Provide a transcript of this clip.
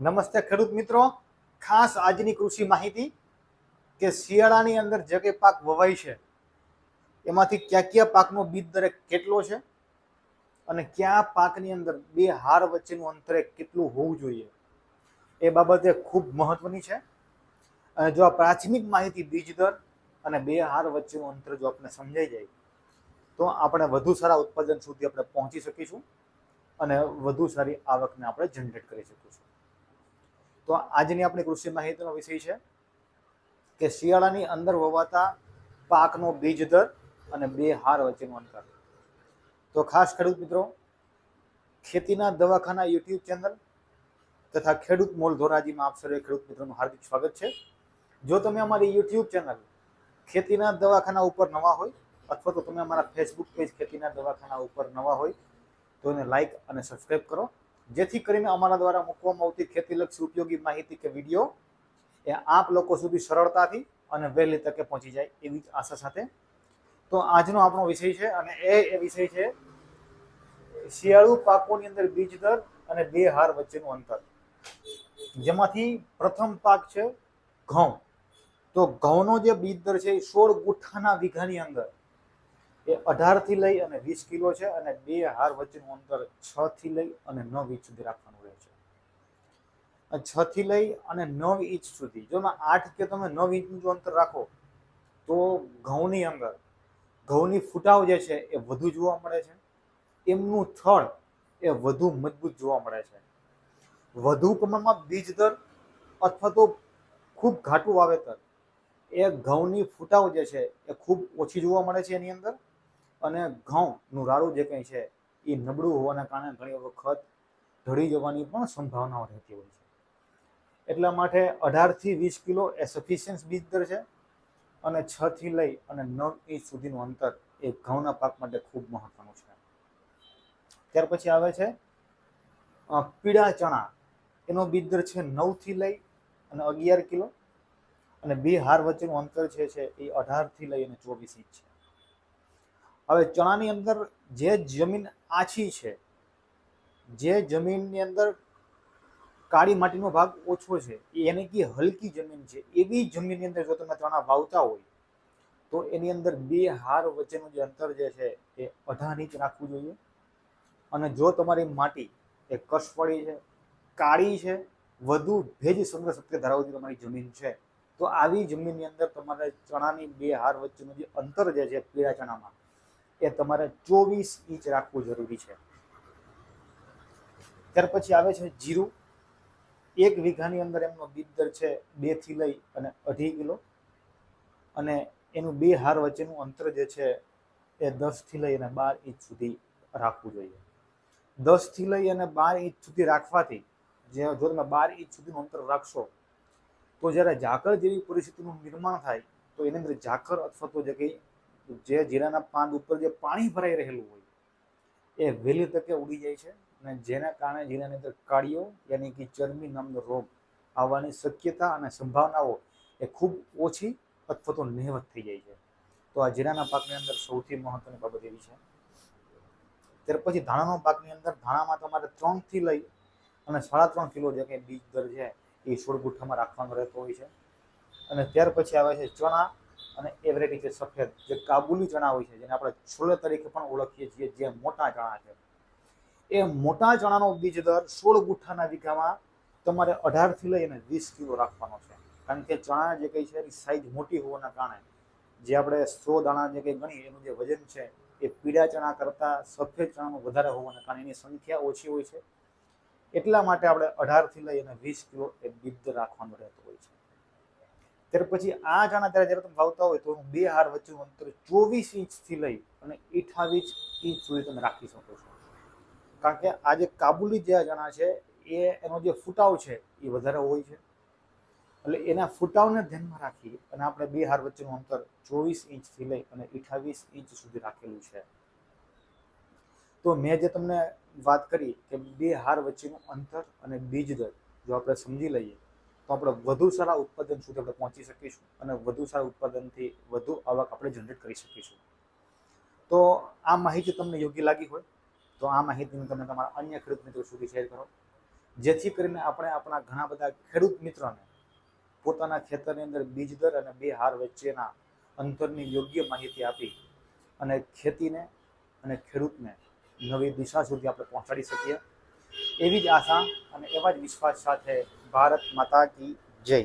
નમસ્તે ખેડૂત મિત્રો. ખાસ આજની કૃષિ માહિતી કે શિયાળાની અંદર જે કંઈ પાક વવાય છે, એમાંથી કયા કયા પાકનો બીજ દરેક કેટલો છે અને કયા પાકની અંદર બે હાર વચ્ચેનું અંતરે કેટલું હોવું જોઈએ, એ બાબતે ખૂબ મહત્વની છે. અને જો આ પ્રાથમિક માહિતી બીજ દર અને બે હાર વચ્ચેનું અંતર જો આપણે સમજાઈ જાય, તો આપણે વધુ સારા ઉત્પાદન સુધી આપણે પહોંચી શકીશું અને વધુ સારી આવકને આપણે જનરેટ કરી શકીશું. તો આજની આપણી કૃષિ માહિતીનો વિષય છે કે શિયાળાની અંદર વવાતા પાકનો બીજ દર અને બે હાર વચ્ચેનું અંતર. તો ખાસ ખેડૂત મિત્રો, ખેતીના દવાખાના યુટ્યુબ ચેનલ તથા ખેડૂત મોલ ધોરાજીમાં આપ સર્વે ખેડૂત મિત્રોનું હાર્દિક સ્વાગત છે. જો તમે અમારી યુટ્યુબ ચેનલ ખેતીના દવાખાના ઉપર નવા હોય અથવા તો તમે અમારા ફેસબુક પેજ ખેતીના દવાખાના ઉપર નવા હોય તો એને લાઈક અને સબસ્ક્રાઈબ કરો. જેથી કરીને અમારા દ્વારા મૂકવામાં આવતી ખેતીલક્ષી ઉપયોગી માહિતી કે વીડિયો એ આપ લોકો સુધી સરળતાથી અને વહેલી તકે પહોંચી જાય એવી જ આશા સાથે. તો આજનો આપણો વિષય છે અને એ એ વિષય છે શિયાળુ પાકોની અંદર બીજ દર અને બે હાર વચ્ચેનું અંતર. જેમાંથી પ્રથમ પાક છે ઘઉં. તો ઘઉંનો જે બીજ દર છે એ સોળ ગુઠ્ઠાના વીઘાની અંદર એ અઢારથી લઈ અને વીસ કિલો છે અને બે હાર વચ્ચેનું અંતર છ થી લઈ અને નવ ઇંચ સુધી રાખવાનું રહે છે. છ થી લઈ અને નવ ઇંચ સુધી. જો આઠ કે તમે નવ ઇંચનું જો અંતર રાખો, તો ઘઉંની અંદર, ઘઉંની ફૂટાવ જે છે એ વધુ જોવા મળે છે. એમનું થળ એ વધુ મજબૂત જોવા મળે છે. વધુ પ્રમાણમાં બીજ દર અથવા તો ખૂબ ઘાટું વાવેતર એ ઘઉંની ફૂટાવ જે છે એ ખૂબ ઓછી જોવા મળે છે એની અંદર. અને ઘઉંનું રાડું જે કંઈ છે, એ નબળું હોવાના કારણે ઘણી વખત ઢળી જવાની પણ સંભાવનાઓ રહેતી હોય છે. એટલા માટે અઢારથી વીસ કિલો એ સફિશિયન્સ બીજ દર છે અને છથી લઈ અને નવ ઇંચ સુધીનું અંતર એ ઘઉંના પાક માટે ખૂબ મહત્વનું છે. ત્યાર પછી આવે છે પીળા ચણા. એનો બીજ દર છે નવથી લઈ અને અગિયાર કિલો અને બે હાર વચ્ચેનું અંતર છે એ અઢારથી લઈ અને ચોવીસ ઇંચ છે. હવે ચણાની અંદર જે જમીન આછી છે, જે જમીનની અંદર કાળી માટીનો ભાગ ઓછો છે એને કે હલકી જમીન છે, એવી જમીનની અંદર જો તમે ચણા વાવતા હોય, તો એની અંદર બે હાર વચ્ચેનું જે અંતર જે છે, એ અઢાર ઇંચ રાખવું જોઈએ. અને જો તમારી માટી એ કસવાળી છે, કાળી છે, વધુ ભેજ સંગ્રહ શક્તિ ધરાવતી તમારી જમીન છે, તો આવી જમીનની અંદર તમારે ચણાની બે હાર વચ્ચેનું જે અંતર જે છે, પીળા ચણામાં એ તમારે ચોવીસ ઇંચ રાખવું જરૂરી છે. ત્યાર પછી આવે છે જીરું. એક વીઘાની અંદર એમનો બીજ દર છે બેથી લઈ અને અઢી કિલો. અને એનું બે હાર વચ્ચેનું અંતર જે છે એ દસથી લઈ અને બાર ઇંચ સુધી રાખવું જોઈએ. દસથી લઈ અને બાર ઇંચ સુધી રાખવાથી જે જો તમે બાર ઇંચ સુધીનું અંતર રાખશો, તો જ્યારે ઝાકળ જેવી પરિસ્થિતિનું નિર્માણ થાય, તો એની અંદર ઝાકળ અથવા તો જે કંઈ જે જીરાના પાન ઉપર જે પાણી ભરાઈ રહેલું હોય, એ વહેલી તકે ઉડી જાય છે અને જેના કારણે જીરાની અંદર કાળીઓ યાની કે ચરમી નામનો રોગ આવવાની શક્યતા અને સંભાવનાઓ એ ખૂબ ઓછી અથવા તો નહેવત થઈ જાય છે. તો આ જીરાના પાકની અંદર સૌથી મહત્વની બાબત એવી છે. ત્યાર પછી ધાણાનો પાકની અંદર ધાણામાં તમારે ત્રણથી લઈ અને સાડા ત્રણ કિલો જે કંઈ બીજ દર છે એ સોળ ગુઠ્ઠામાં રાખવાનો રહેતો હોય છે. અને ત્યાર પછી આવે છે ચણા અને એ વેરાયટી છે સફેદ, જે કાબુલી ચણા હોય છે, જેને આપણે છોલે તરીકે પણ ઓળખીએ છીએ, જે મોટા ચણા છે. એ મોટા ચણાનો બીજ દર સોળ ગુઠ્ઠાના વીઘામાં તમારે અઢારથી લઈ અને વીસ કિલો રાખવાનો છે. કારણ કે ચણા જે કંઈ છે, એની સાઈઝ મોટી હોવાના કારણે જે આપણે સો દાણા જે કંઈ ગણીએ, એનું જે વજન છે, એ પીળા ચણા કરતાં સફેદ ચણાનું વધારે હોવાના કારણે એની સંખ્યા ઓછી હોય છે. એટલા માટે આપણે અઢારથી લઈ અને વીસ કિલો એ બીજ રાખવાનું રહેતું હોય છે. ત્યાર પછી આ જણા ત્યારે જ્યારે તમે વાવતા હોય તો હું બે હાર વચ્ચેનું અંતર ચોવીસ ઇંચથી લઈ અને અઠાવીસ ઇંચ સુધી તમે રાખી શકો છો. કારણ કે આ જે કાબુલી જે ચણા છે, એ એનો જે ફૂટાવ છે, એ વધારે હોય છે. એટલે એના ફૂટાવને ધ્યાનમાં રાખી અને આપણે બે હાર વચ્ચેનું અંતર ચોવીસ ઇંચથી લઈ અને અઠાવીસ ઇંચ સુધી રાખેલું છે. તો મેં જે તમને વાત કરી કે બે હાર વચ્ચેનું અંતર અને બીજ દર જો આપણે સમજી લઈએ તો આપણે વધુ સારા ઉત્પાદન સુધી આપણે પહોંચી શકીશું અને વધુ સારા ઉત્પાદનથી વધુ આવક આપણે જનરેટ કરી શકીશું. તો આ માહિતી તમને યોગ્ય લાગી હોય, તો આ માહિતીને તમે તમારા અન્ય ખેડૂત મિત્રો સુધી શેર કરો. જેથી કરીને આપણે આપણા ઘણા બધા ખેડૂત મિત્રોને પોતાના ખેતરની અંદર બીજ દર અને બે હાર વચ્ચેના અંતરની યોગ્ય માહિતી આપી અને ખેતીને અને ખેડૂતને નવી દિશા સુધી આપણે પહોંચાડી શકીએ. એવી જ આશા અને એવા જ વિશ્વાસ સાથે ભારત માતા કી જય.